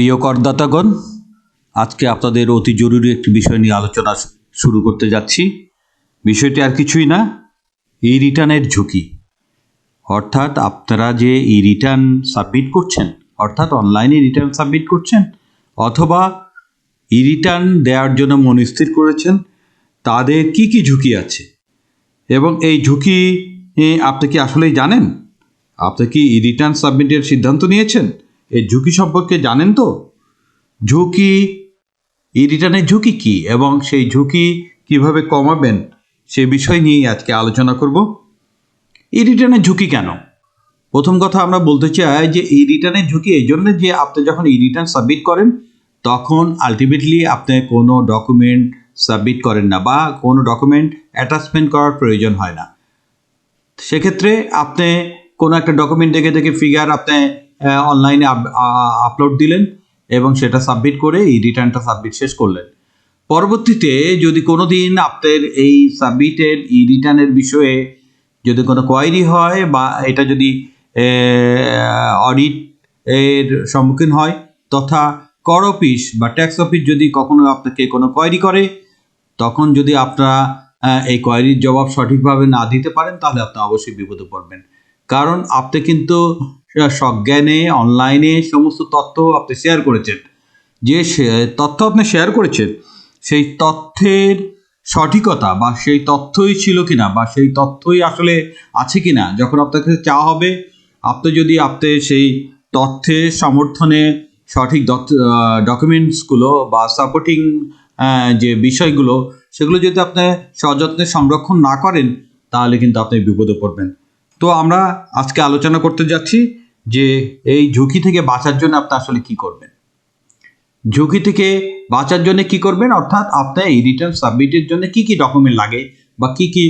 প্রিয় করদাতাগণ, আজকে আপনাদের অতি জরুরি একটি বিষয় নিয়ে আলোচনা শুরু করতে যাচ্ছি। বিষয়টি আর কিছুই না, ই রিটার্নের ঝুঁকি। অর্থাৎ আপনারা যে ই রিটার্ন সাবমিট করছেন, অর্থাৎ অনলাইনে রিটার্ন সাবমিট করছেন, অথবা ই রিটার্ন দেওয়ার জন্য মনস্থির করেছেন, তাদের কি কি ঝুঁকি আছে? এবং এই ঝুঁকি আপনি কি আসলেই জানেন? আপনি কি ই রিটার্ন সাবমিটের সিদ্ধান্ত নিয়েছেন? এই ঝুঁকি সম্পর্কে জানেন তো? ঝুঁকি ই রিটার্নের ঝুঁকি কি এবং সেই ঝুঁকি কীভাবে কমাবেন সে বিষয় নিয়েই আজকে আলোচনা করব। ই রিটার্নের ঝুঁকি কেন? প্রথম কথা আমরা বলতে চাই যে ই রিটার্নের ঝুঁকি এই জন্য যে আপনি যখন ই রিটার্ন সাবমিট করেন, তখন আলটিমেটলি আপনি কোনো ডকুমেন্ট সাবমিট করেন না বা কোনো ডকুমেন্ট অ্যাটাচমেন্ট করার প্রয়োজন হয় না। সেক্ষেত্রে আপনি কোনো একটা ডকুমেন্ট দেখে দেখে ফিগার আপনি অনলাইনে আপলোড দিলেন এবং সেটা সাবমিট করে এই রিটার্নটা সাবমিট শেষ করলেন। পরবর্তীতে যদি কোনো দিন আপনার এই সাবমিটেড ই রিটার্নের বিষয়ে যদি কোনো কোয়ারি হয় বা এটা যদি অডিট এর সম্মুখীন হয়, তথা কর অফিস বা ট্যাক্স অফিস যদি কখনো আপনাকে কোনো কোয়ারি করে, তখন যদি আপনারা এই কোয়ারির জবাব সঠিকভাবে না দিতে পারেন, তাহলে আপনি অবশ্যই বিপদে পড়বেন। কারণ আপনি কিন্তু সজ্ঞানে অনলাইনে সমস্ত তথ্য আপনি শেয়ার করেছেন। যে তথ্য আপনি শেয়ার করেছেন, সেই তথ্যের সঠিকতা বা সেই তথ্যই ছিল কিনা বা সেই তথ্যই আসলে আছে কিনা, যখন আপনার কাছে চাওয়া হবে, আপনি যদি আপনি সেই তথ্যের সমর্থনে সঠিক ডকুমেন্টসগুলো বা সাপোর্টিং যে বিষয়গুলো, সেগুলো যদি আপনি সযত্নে সংরক্ষণ না করেন, তাহলে কিন্তু আপনি বিপদে পড়বেন। তো আমরা আজকে আলোচনা করতে যাচ্ছি যে এই ঝুঁকি থেকে বাঁচার জন্য আপনি আসলে কি করবেন। ঝুঁকি থেকে বাঁচার জন্য কি করবেন? অর্থাৎ আপনার এই রিটার্ন সাবমিটের জন্য কি কি ডকুমেন্ট লাগে বা কি কি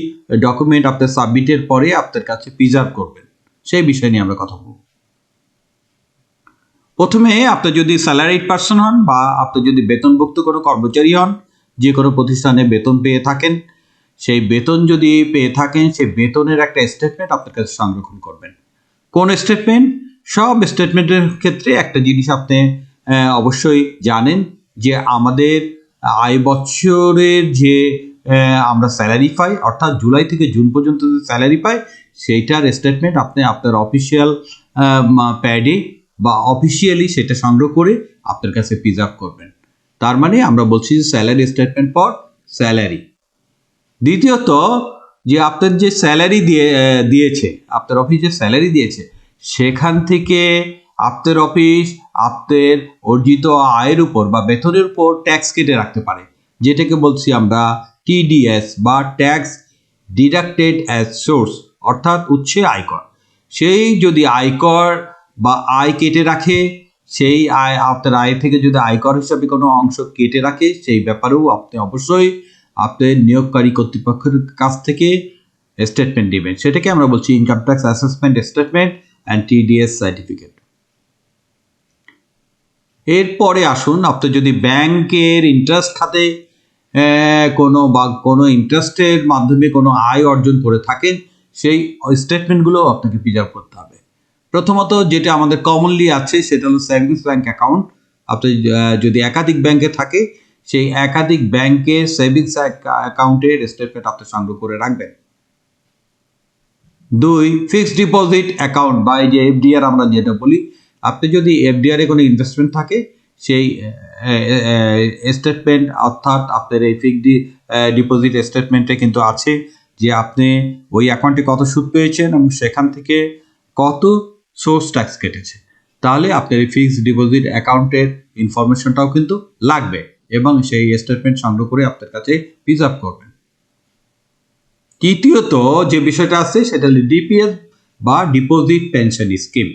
ডকুমেন্ট আপনার সাবমিটের পরে আপনার কাছে প্রিজার্ভ করবেন, সেই বিষয় নিয়ে আমরা কথা বলব। প্রথমে আপনি যদি স্যালারিড পার্সন হন বা আপনি যদি বেতনভুক্ত কোনো কর্মচারী হন, যে কোনো প্রতিষ্ঠানে বেতন পেয়ে থাকেন সেই বেতন যদি পেয়ে থাকেন, সেই বেতনের একটা স্টেটমেন্ট আপনার কাছে সংরক্ষণ করবেন। কোন স্টেটমেন্ট সব স্টেটমেন্টের ক্ষেত্রে একটা জিনিস আপনি অবশ্যই জানেন যে আমাদের আয় বছরের যে আমরা স্যালারি পাই, অর্থাৎ জুলাই থেকে জুন পর্যন্ত যে স্যালারি পাই, সেইটার স্টেটমেন্ট আপনি আপনার অফিসিয়াল প্যাডে বা অফিসিয়ালি সেটা সংগ্রহ করে আপনার কাছে প্রিজার্ভ করবেন। তার মানে আমরা বলছি যে স্যালারি স্টেটমেন্ট ফর স্যালারি দ্বিতীয়ত যে আপনার যে স্যালারি দিয়ে দিয়েছে, আপনার অফিস যে স্যালারি দিয়েছে, সেখান থেকে আপনার অফিস আপনার অর্জিত আয়ের উপর বা বেতনের উপর ট্যাক্স কেটে রাখতে পারে। যেটাকে বলছি আমরা টিডিএস বা ট্যাক্স ডিডাক্টেড অ্যাজ সোর্স অর্থাৎ উৎসে আয়কর। সেই যদি আয়কর বা আয় কেটে রাখে, সেই আয়, আপনার আয় থেকে যদি আয়কর হিসাবে কোনো অংশ কেটে রাখে, সেই ব্যাপারেও আপনি অবশ্যই আপনার নিয়োগকারী কর্তৃপক্ষের কাছ থেকে স্টেটমেন্ট দিবেন সেটাকে আমরা বলছি income tax assessment statement and TDS certificate এরপরে আসুন, আপনি যদি ব্যাংকের ইন্টারেস্ট খাতে কোনো বা কোনো ইন্টারেস্টের মাধ্যমে কোনো আয় অর্জন করে থাকেন, সেই স্টেটমেন্টগুলো আপনাকে প্রিজার্ভ করতে হবে। প্রথমত যেটা আমাদের কমনলি আছে, সেটা হলো সেভিংস ব্যাংক অ্যাকাউন্ট আপনি যদি একাধিক ব্যাংকে থাকে সেই একাধিক ব্যাংকের সেভিংস অ্যাকাউন্টের স্টেটমেন্ট আপনি সংগ্রহ করে রাখবেন। দুই ফিক্সড ডিপোজিট অ্যাকাউন্ট বা এই যে এফডিআর আমরা যেটা বলি, আপনি যদি এফডিআর কোনো ইনভেস্টমেন্ট থাকে, সেই স্টেটমেন্ট অর্থাৎ আপনার এই ফিক্সড ডিপোজিট স্টেটমেন্টে কিন্তু আছে যে আপনি ওই অ্যাকাউন্টে কত সুদ পেয়েছেন এবং সেখান থেকে কত সোর্স ট্যাক্স কেটেছে। তাহলে আপনার এই ফিক্সড ডিপোজিট অ্যাকাউন্টের ইনফরমেশনটাও কিন্তু লাগবে। এবং সেই স্টেটমেন্ট সংগ্রহ করে আপনার কাছে প্রিজার্ভ করবেন। তৃতীয়ত যে বিষয়টা আছে সেটা হলো ডিপিএস বা ডিপোজিট পেনশন স্কিম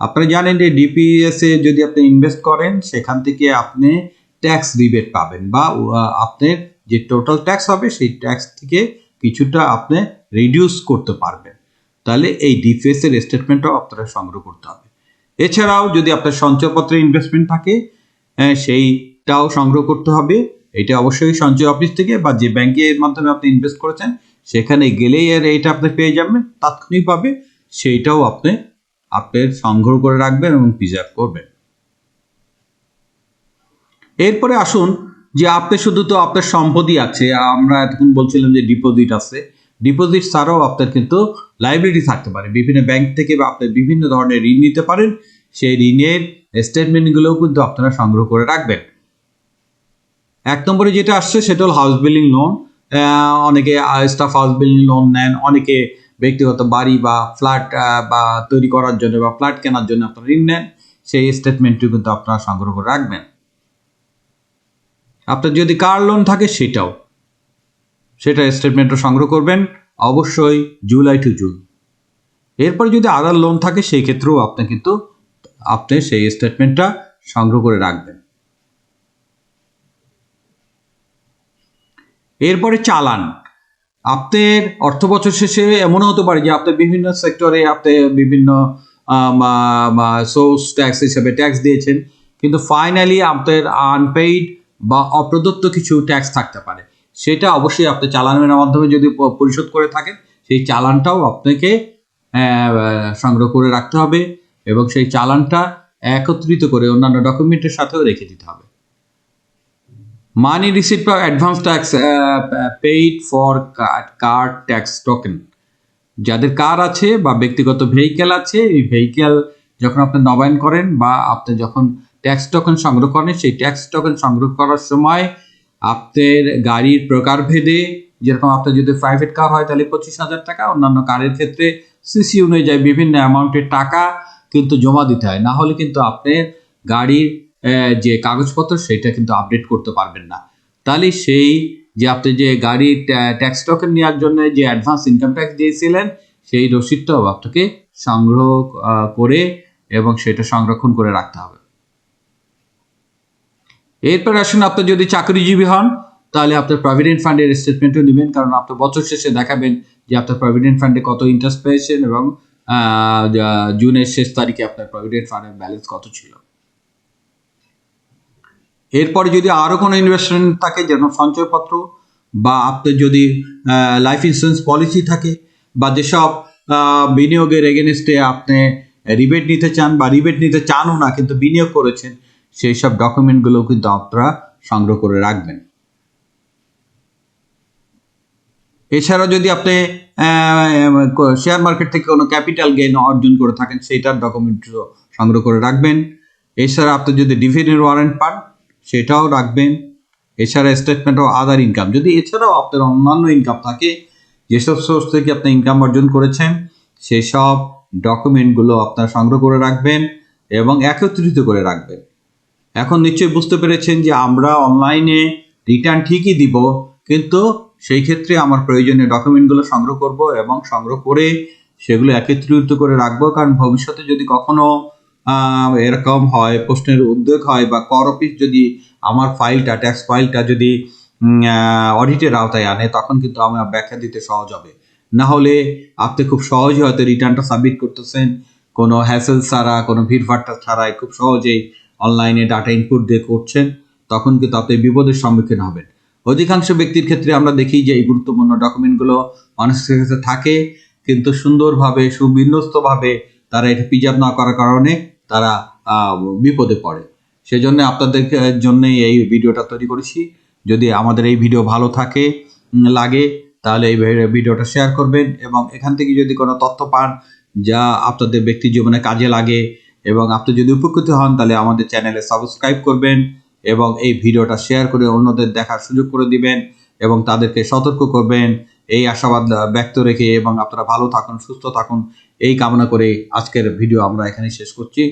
আপনারা জানেন যে ডিপিএস যদি আপনি ইনভেস্ট করেন সেখান থেকে আপনি ট্যাক্স রিবেট পাবেন বা আপনার যে টোটাল ট্যাক্স হবে সেই ট্যাক্স থেকে কিছুটা আপনি রিডিউস করতে পারবেন। তাহলে এই ডিপিএস এর স্টেটমেন্টটাও আপনারা সংগ্রহ করতে হবে। এছাড়াও যদি আপনার সঞ্চয়পত্রে ইনভেস্টমেন্ট থাকে আহ, সেইটাও সংগ্রহ করতে হবে। এটা অবশ্যই সঞ্চয় অফিস থেকে বা যে ব্যাংকের মাধ্যমে আপনি ইনভেস্ট করেছেন, সেখানে গেলেই আর এইটা আপনি পেয়ে যাবেন তাৎক্ষণিকভাবে সেইটাও আপনি আপনার সংগ্রহ করে রাখবেন এবং প্রিজার্ভ করবেন। এরপরে আসুন যে আপনি শুধু তো আপনার সম্পত্তি আছে, আমরা এতক্ষণ বলছিলাম যে ডিপোজিট আছে। ডিপোজিট ছাড়াও আপনার কিন্তু লাইব্রেরি থাকতে পারে। বিভিন্ন ব্যাংক থেকে বা আপনি বিভিন্ন ধরনের ঋণ নিতে পারেন। সেই ঋণের স্টেটমেন্টগুলোও কিন্তু আপনারা সংগ্রহ করে রাখবেন। এক নম্বরে যেটা আসছে, সেটা হল হাউস বিল্ডিং লোন অনেকে স্টাফ হাউস বিল্ডিং লোন নেন, অনেকে ব্যক্তিগত বাড়ি বা ফ্ল্যাট বা তৈরি করার জন্য বা ফ্ল্যাট কেনার জন্য আপনারা ঋণ নেন, সেই স্টেটমেন্টটি কিন্তু আপনারা সংগ্রহ করে রাখবেন। আপনার যদি কার লোন থাকে, সেটাও। সেটা স্টেটমেন্টও সংগ্রহ করবেন, অবশ্যই জুলাই টু জুন এরপর যদি আদার লোন থাকে, সেই ক্ষেত্রেও আপনি কিন্তু, আপনি সেই স্টেটমেন্টটা সংগ্রহ করে রাখবেন। এরপরে চালান। আপনার অর্থ বছর শেষে এমনও হতে পারে যে আপনার বিভিন্ন সেক্টরে আপনি বিভিন্ন সোর্স ট্যাক্স হিসেবে ট্যাক্স দিয়েছেন, কিন্তু ফাইনালি আপনার আনপেইড বা অপ্রদত্ত কিছু ট্যাক্স থাকতে পারে। সেটা অবশ্যই আপনি চালানের মাধ্যমে যদি পরিশোধ করে থাকেন, সেই চালানটাও আপনাকে সংগ্রহ করে রাখতে হবে এবং সেই চালানটা একত্রিত করে অন্যান্য ডকুমেন্টের সাথেও রেখে দিতে হবে। মানি রিসিট বা advance tax paid for card tax token যাদের কার আছে বা ব্যক্তিগত ভেহিকেল আছে, এই ভেহিকেল যখন আপনি নবায়ন করেন বা আপনি যখন ট্যাক্স টোকেন সংগ্রহ করেন, সেই ট্যাক্স টোকেন সংগ্রহ করার সময় আপনার গাড়ির প্রকারভেদে যেরকম আপনার যদি প্রাইভেট কার হয়, তাহলে পঁচিশ হাজার টাকা, অন্যান্য কারের ক্ষেত্রে সিসি অনুযায়ী বিভিন্ন অ্যামাউন্টের টাকা কিন্তু জমা দিতে হয়। না হলে কিন্তু আপনার গাড়ির যে কাগজপত্র, সেটা কিন্তু আপডেট করতে পারবেন না। তাহলে সেই যে আপনি যে গাড়ির ট্যাক্স টোকেন নেওয়ার জন্য যে অ্যাডভান্স ইনকাম ট্যাক্স দিয়েছিলেন, সেই রসিদটাও আপনাকে সংগ্রহ করে এবং সেটা সংরক্ষণ করে রাখতে হবে। এরপর আসুন, আপনি যদি চাকরিজীবী হন, তাহলে আপনার প্রভিডেন্ট ফান্ডের স্টেটমেন্টও নেবেন, কারণ আপনার বছর শেষে দেখাবেন যে আপনার প্রভিডেন্ট ফান্ডে কত ইন্টারেস্ট পেয়েছেন এবং জুনের শেষ তারিখে আপনার প্রভিডেন্ট ফান্ডের ব্যালেন্স কত ছিল। এরপরে যদি আরও কোনো ইনভেস্টমেন্ট থাকে, যেমন সঞ্চয়পত্র বা আপনার যদি লাইফ ইন্স্যুরেন্স পলিসি থাকে বা যেসব বিনিয়োগের এগেনস্টে আপনি রিবেট নিতে চান বা রিবেট নিতে চানও না, কিন্তু বিনিয়োগ করেছেন, সেই সব ডকুমেন্টগুলো কিন্তু আপনারা সংগ্রহ করে রাখবেন। এছাড়াও যদি আপনি শেয়ার মার্কেট থেকে কোনো ক্যাপিটাল গেইন অর্জন করে থাকেন সেটার ডকুমেন্টও সংগ্রহ করে রাখবেন। এছাড়া আপনি যদি ডিভিডেন্ড ওয়ারেন্ট পান সেটাও রাখবেন। এছাড়া স্টেটমেন্ট অফ আদার ইনকাম যদি এছাড়াও আপনার অন্যান্য ইনকাম থাকে, যেসব সোর্স থেকে আপনি ইনকাম অর্জন করেছেন, সেসব ডকুমেন্টগুলো আপনার সংগ্রহ করে রাখবেন এবং একত্রিত করে রাখবেন। এখন নিশ্চয়ই বুঝতে পেরেছেন যে আমরা অনলাইনে রিটার্ন ঠিকই দিব, কিন্তু সেই ক্ষেত্রে আমার প্রয়োজনীয় ডকুমেন্টগুলো সংগ্রহ করব এবং সংগ্রহ করে সেগুলো একত্রিত করে রাখব, কারণ ভবিষ্যতে যদি কখনো এরকম হয়, প্রশ্নের উদ্যোগ হয় বা কর অফিস যদি আমার ফাইলটা ট্যাক্স ফাইলটা যদি অডিটের আওতায় আনে, তখন কিন্তু আমার ব্যাখ্যা দিতে সহজ হবে। না হলে আপনি খুব সহজে হয়তো রিটার্নটা সাবমিট করতেছেন, কোনো হ্যাসেল ছাড়া, কোনো ভিড়ভাট্টা ছাড়াই খুব সহজেই অনলাইনে ডাটা ইনপুট দিয়ে করছেন, তখন কিন্তু আপনি বিপদের সম্মুখীন হবেন। অধিকাংশ ব্যক্তির ক্ষেত্রে আমরা দেখি যে এই গুরুত্বপূর্ণ ডকুমেন্টগুলো মানুষের কাছে থাকে, কিন্তু সুন্দরভাবে, সুবিন্যস্তভাবে তারা এটা প্রিজার্ভ না করার কারণে তারা বিপদে পড়ে। সেজন্য আপনাদের জন্যই এই ভিডিওটা তৈরি করেছি। যদি আমাদের এই ভিডিও ভালো থাকে লাগে, তাহলে এই ভিডিওটা শেয়ার করবেন এবং এখান থেকে যদি কোনো তথ্য পান যা আপনাদের ব্যক্তি জীবনে কাজে লাগে এবং আপনি যদি উপকৃত হন, তাহলে আমাদের চ্যানেলে সাবস্ক্রাইব করবেন এবং এই ভিডিওটা শেয়ার করে অন্যদের দেখার সুযোগ করে দিবেন এবং তাদেরকে সতর্ক করবেন এই আশাবাদ ব্যক্ত রেখে এবং আপনারা ভালো থাকুন, সুস্থ থাকুন, এই কামনা করে আজকের ভিডিও আমরা এখানে শেষ করছি।